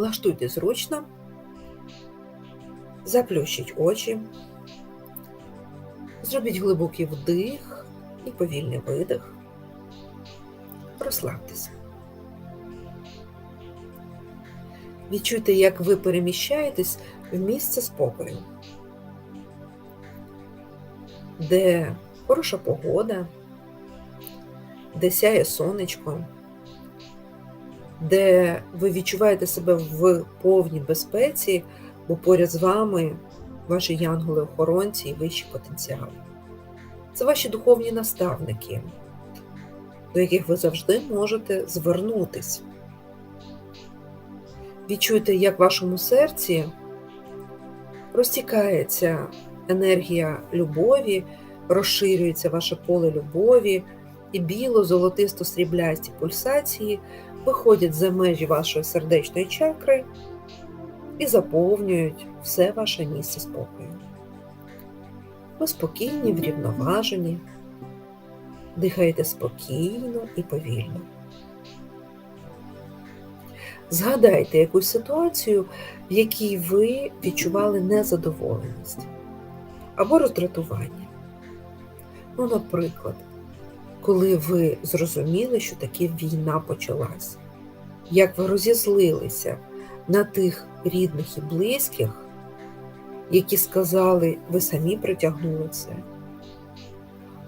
Влаштуйте зручно, заплющіть очі, зробіть глибокий вдих і повільний видих. Розслабтеся. Відчуйте, як ви переміщаєтесь в місце спокою, де хороша погода, де сяє сонечко, де ви відчуваєте себе в повній безпеці, бо поряд з вами ваші янголи-охоронці і вищі потенціали. Це ваші духовні наставники, до яких ви завжди можете звернутись. Відчуйте, як в вашому серці розтікається енергія любові, розширюється ваше поле любові, і біло-золотисто-сріблясті пульсації виходять за межі вашої сердечної чакри і заповнюють все ваше місце спокою. Ви спокійні, врівноважені, дихаєте спокійно і повільно. Згадайте якусь ситуацію, в якій ви відчували незадоволеність або роздратування. Ну, наприклад, коли ви зрозуміли, що таки війна почалась, як ви розізлилися на тих рідних і близьких, які сказали, ви самі притягнули це.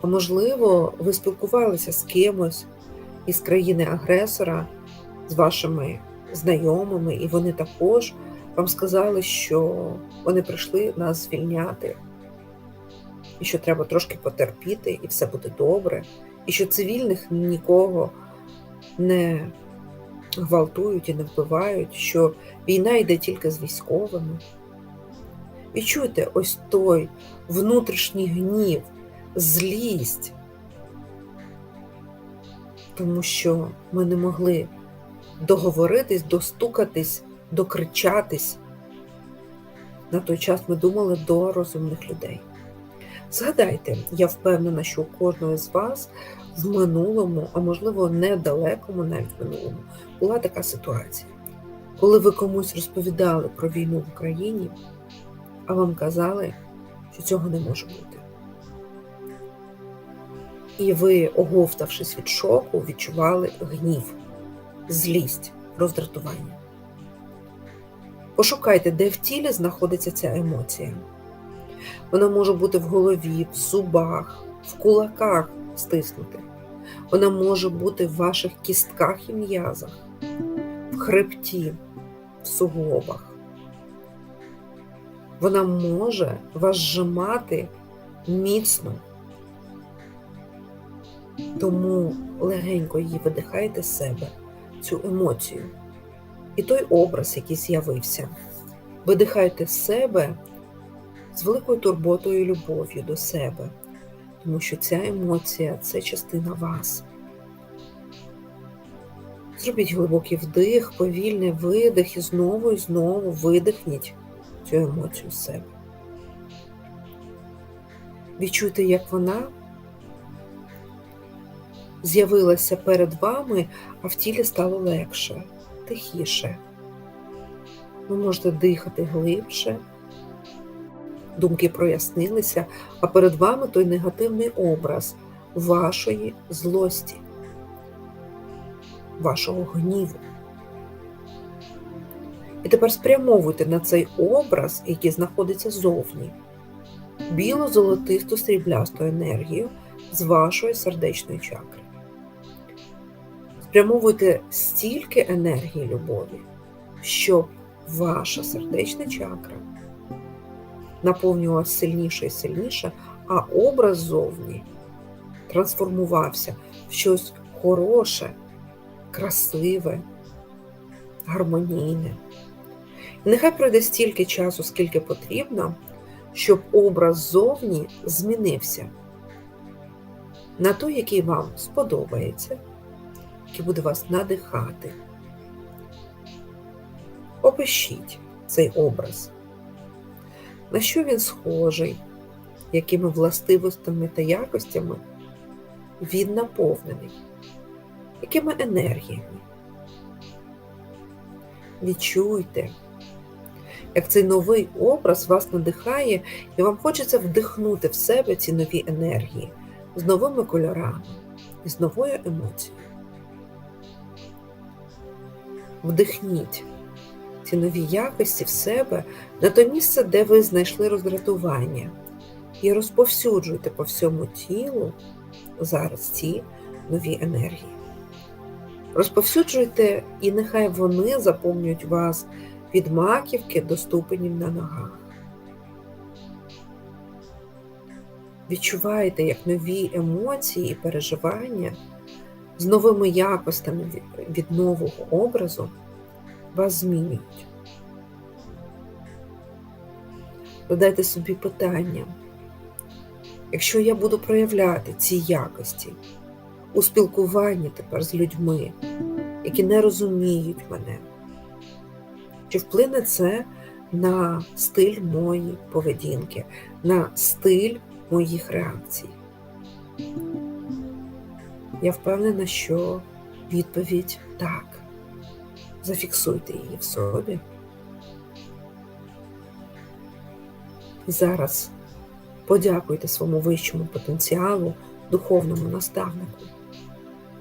А можливо, ви спілкувалися з кимось із країни-агресора, з вашими знайомими, і вони також вам сказали, що вони прийшли нас звільняти, і що треба трошки потерпіти, і все буде добре, і що цивільних нікого не гвалтують і не вбивають, що війна йде тільки з військовими. Відчуйте ось той внутрішній гнів, злість, тому що ми не могли договоритись, достукатись, докричатись. На той час ми думали до розумних людей. Згадайте, я впевнена, що у кожного з вас в минулому, а можливо, недалекому, навіть минулому, була така ситуація, коли ви комусь розповідали про війну в Україні, а вам казали, що цього не може бути. І ви, оговтавшись від шоку, відчували гнів злість, роздратування. Пошукайте, де в тілі знаходиться ця емоція. Вона може бути в голові, в зубах, в кулаках стиснути. Вона може бути в ваших кістках і м'язах, в хребті, в суглобах. Вона може вас зжимати міцно. Тому легенько її видихайте з себе цю емоцію і той образ, який з'явився. Видихайте з себе з великою турботою і любов'ю до себе, тому що ця емоція це частина вас. Зробіть глибокий вдих, повільний видих і знову і знову видихніть цю емоцію з себе. Відчуйте, як вона з'явилася перед вами, а в тілі стало легше, тихіше. Ви можете дихати глибше, думки прояснилися, а перед вами той негативний образ вашої злості, вашого гніву. І тепер спрямовуйте на цей образ, який знаходиться зовні, біло-золотисту сріблясту енергію з вашої сердечної чакри спрямовуйте стільки енергії любові, щоб ваша сердечна чакра наповнювалася сильніше і сильніше, а образ зовні трансформувався в щось хороше, красиве, гармонійне. Нехай пройде стільки часу, скільки потрібно, щоб образ зовні змінився на той, який вам сподобається який буде вас надихати. Опишіть цей образ, на що він схожий, якими властивостями та якостями він наповнений, якими енергіями. Відчуйте, як цей новий образ вас надихає, і вам хочеться вдихнути в себе ці нові енергії з новими кольорами і з новою емоцією. Вдихніть ці нові якості в себе на те місце, де ви знайшли роздратування, і розповсюджуйте по всьому тілу зараз ці нові енергії. Розповсюджуйте, і нехай вони заповнюють вас від маківки до ступенів на ногах. Відчувайте, як нові емоції і переживання з новими якостями від нового образу вас змінюють. Задайте собі питання, якщо я буду проявляти ці якості у спілкуванні тепер з людьми, які не розуміють мене, чи вплине це на стиль моєї поведінки, на стиль моїх реакцій? Я впевнена, що відповідь так. Зафіксуйте її в собі. І зараз подякуйте своєму вищому потенціалу, духовному наставнику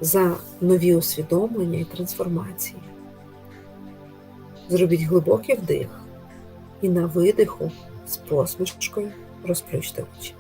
за нові усвідомлення і трансформації. Зробіть глибокий вдих і на видиху з посмішкою розплющте очі.